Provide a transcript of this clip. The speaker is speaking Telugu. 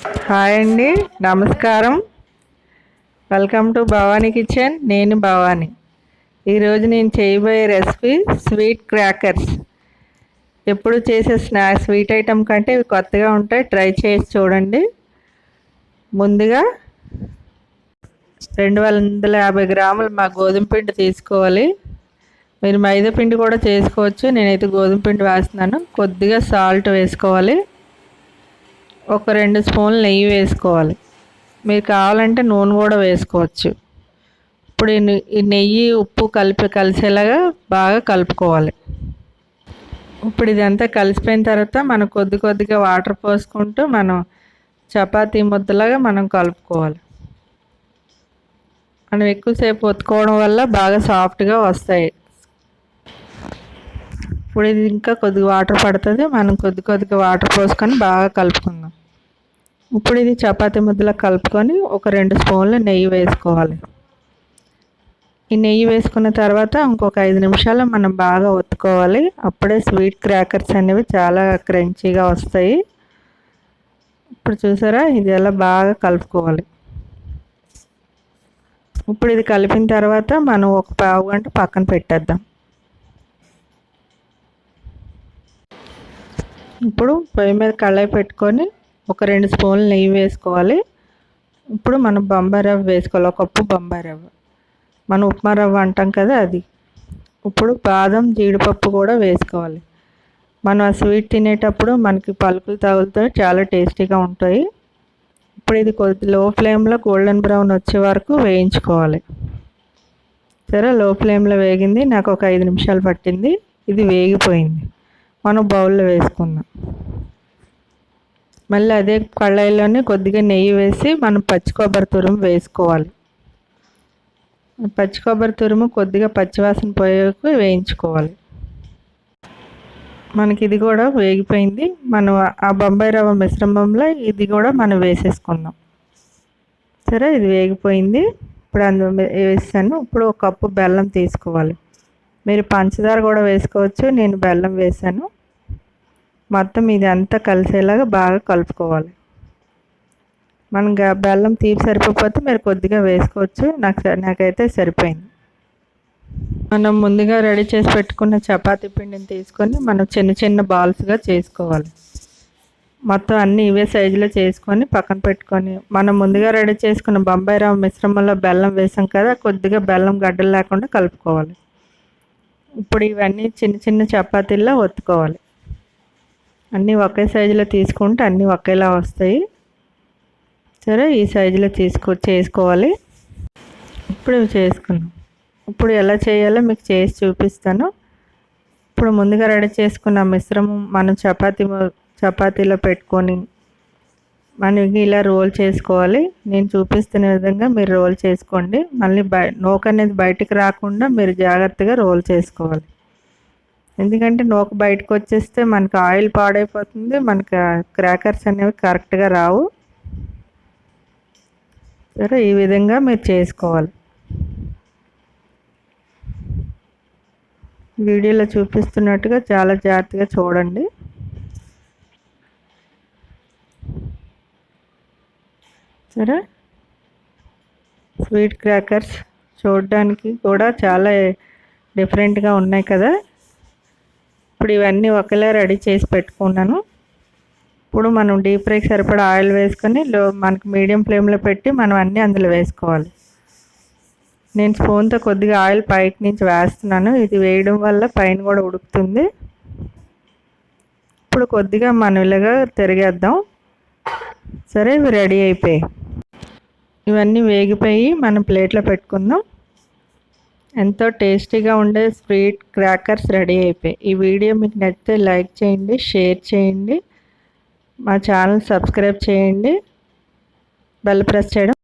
హాయ్ అండి నమస్కారం. వెల్కమ్ టు భవానీ కిచెన్ నేను భవానీ ఈరోజు నేను చేయబోయే రెసిపీ స్వీట్ క్రాకర్స్ ఎప్పుడు చేసే స్నా స్వీట్ ఐటెం కంటే ఇవి కొత్తగా ఉంటాయి ట్రై చేసి చూడండి. ముందుగా రెండు వందల యాభై గ్రాములు మా గోధుమ పిండి తీసుకోవాలి. మీరు మైదా పిండి కూడా చేసుకోవచ్చు. నేనైతే గోధుమ పిండి వేస్తున్నాను. కొద్దిగా సాల్ట్ వేసుకోవాలి. ఒక రెండు స్పూన్లు నెయ్యి వేసుకోవాలి. మీరు కావాలంటే నూనె కూడా వేసుకోవచ్చు. ఇప్పుడు ఈ నెయ్యి ఉప్పు కలిపి కలిసేలాగా బాగా కలుపుకోవాలి. ఇప్పుడు ఇదంతా కలిసిపోయిన తర్వాత మనం కొద్ది కొద్దిగా వాటర్ పోసుకుంటూ మనం చపాతీ ముద్దలాగా మనం కలుపుకోవాలి. మనం ఎక్కువసేపు ఒత్తుకోవడం వల్ల బాగా సాఫ్ట్గా వస్తాయి. ఇప్పుడు ఇది ఇంకా కొద్దిగా వాటర్ పడుతుంది. మనం కొద్ది కొద్దిగా వాటర్ పోసుకొని బాగా కలుపుకుందాం. ఇప్పుడు ఇది చపాతీ ముద్దలో కలుపుకొని ఒక రెండు స్పూన్లు నెయ్యి వేసుకోవాలి. ఈ నెయ్యి వేసుకున్న తర్వాత ఇంకొక ఐదు నిమిషాలు మనం బాగా ఒత్తుకోవాలి. అప్పుడే స్వీట్ క్రాకర్స్ అనేవి చాలా క్రంచీగా వస్తాయి. ఇప్పుడు చూసారా? ఇది ఎలా బాగా కలుపుకోవాలి. ఇప్పుడు ఇది కలిపిన తర్వాత మనం ఒక పావు గంట పక్కన పెట్టేద్దాం. ఇప్పుడు పొయ్యి మీద కళాయి పెట్టుకొని ఒక రెండు స్పూన్లు నెయ్యి వేసుకోవాలి. ఇప్పుడు మనం బొంబాయి రవ్వ వేసుకోవాలి. ఒక కప్పు బొంబాయి రవ్వ. మనం ఉప్మా రవ్వ అంటాం కదా అది. ఇప్పుడు బాదం జీడిపప్పు కూడా వేసుకోవాలి. మనం ఆ స్వీట్ తినేటప్పుడు మనకి పలుకులు తగులుతో చాలా టేస్టీగా ఉంటాయి. ఇప్పుడు ఇది కొద్ది లో ఫ్లేమ్లో గోల్డెన్ బ్రౌన్ వచ్చే వరకు వేయించుకోవాలి. సరే లో ఫ్లేమ్లో వేగింది. నాకు ఒక ఐదు నిమిషాలు పట్టింది. ఇది వేగిపోయింది. మనం బౌల్లో వేసుకుందాం. మళ్ళీ అదే కళాయిలోనే కొద్దిగా నెయ్యి వేసి మనం పచ్చి కొబ్బరి తురుము వేసుకోవాలి. పచ్చి కొబ్బరి తురుము కొద్దిగా పచ్చివాసన పోయేకు వేయించుకోవాలి. మనకి ఇది కూడా వేగిపోయింది. మనం ఆ బొంబాయి రవ్వ మిశ్రమంలో ఇది కూడా మనం వేసేసుకుందాం. సరే ఇది వేగిపోయింది. ఇప్పుడు అందులో వేసాను. ఇప్పుడు ఒక కప్పు బెల్లం తీసుకోవాలి. మీరు పంచదార కూడా వేసుకోవచ్చు. నేను బెల్లం వేసాను. మొత్తం ఇది అంతా కలిసేలాగా బాగా కలుపుకోవాలి. మనం బెల్లం తీపి సరిపోతే మీరు కొద్దిగా వేసుకోవచ్చు. నాకు నాకైతే సరిపోయింది. మనం ముందుగా రెడీ చేసి పెట్టుకున్న చపాతీ పిండిని తీసుకొని మనం చిన్న చిన్న బాల్స్గా చేసుకోవాలి. మొత్తం అన్నీ ఇవే సైజులో చేసుకొని పక్కన పెట్టుకొని మనం ముందుగా రెడీ చేసుకున్న బొంబాయి రవ్వ మిశ్రమంలో బెల్లం వేసాం కదా కొద్దిగా బెల్లం గడ్డలు లేకుండా కలుపుకోవాలి. ఇప్పుడు ఇవన్నీ చిన్న చిన్న చపాతీల్లో ఒత్తుకోవాలి. అన్నీ ఒకే సైజులో తీసుకుంటే అన్నీ ఒకేలా వస్తాయి. సరే ఈ సైజులో తీసుకో చేసుకోవాలి. ఇప్పుడు చేసుకున్నాం ఇప్పుడు ఎలా చేయాలో మీకు చేసి చూపిస్తాను. ఇప్పుడు ముందుగా రెడీ చేసుకున్న మిశ్రమం మనం చపాతీ చపాతీలో పెట్టుకొని మనం ఇలా రోల్ చేసుకోవాలి. నేను చూపిస్తున్న విధంగా మీరు రోల్ చేసుకోండి. మళ్ళీ బయ నోక అనేది బయటికి రాకుండా మీరు జాగ్రత్తగా రోల్ చేసుకోవాలి. ఎందుకంటే నూక బయటకు వచ్చేస్తే మనకి ఆయిల్ పాడైపోతుంది మనకి క్రాకర్స్ అనేవి కరెక్ట్గా రావు. సరే ఈ విధంగా మీరు చేసుకోవాలి. వీడియోలో చూపిస్తున్నట్టుగా చాలా జాగ్రత్తగా చూడండి. సరే స్వీట్ క్రాకర్స్ చూడడానికి కూడా చాలా డిఫరెంట్గా ఉన్నాయి కదా. ఇప్పుడు ఇవన్నీ ఒకేలా రెడీ చేసి పెట్టుకున్నాను. ఇప్పుడు మనం డీప్ ఫ్రైకి సరిపడా ఆయిల్ వేసుకొని లో మనకి మీడియం ఫ్లేమ్లో పెట్టి మనం అన్నీ అందులో వేసుకోవాలి. నేను స్పూన్తో కొద్దిగా ఆయిల్ పైకి నుంచి వేస్తున్నాను. ఇది వేయడం వల్ల పైన కూడా ఉడుకుతుంది. ఇప్పుడు కొద్దిగా మనం ఇలాగా తిరిగేద్దాం. సరే ఇవి రెడీ అయిపోయాయి. ఇవన్నీ వేగిపోయి మనం ప్లేట్లో పెట్టుకుందాం. ఎంతో టేస్టీగా ఉండే స్వీట్ క్రాకర్స్ రెడీ అయిపోయాయి. ఈ వీడియో మీకు నచ్చితే లైక్ చేయండి షేర్ చేయండి. మా ఛానల్ సబ్స్క్రైబ్ చేయండి. బెల్ ప్రెస్ చేయడం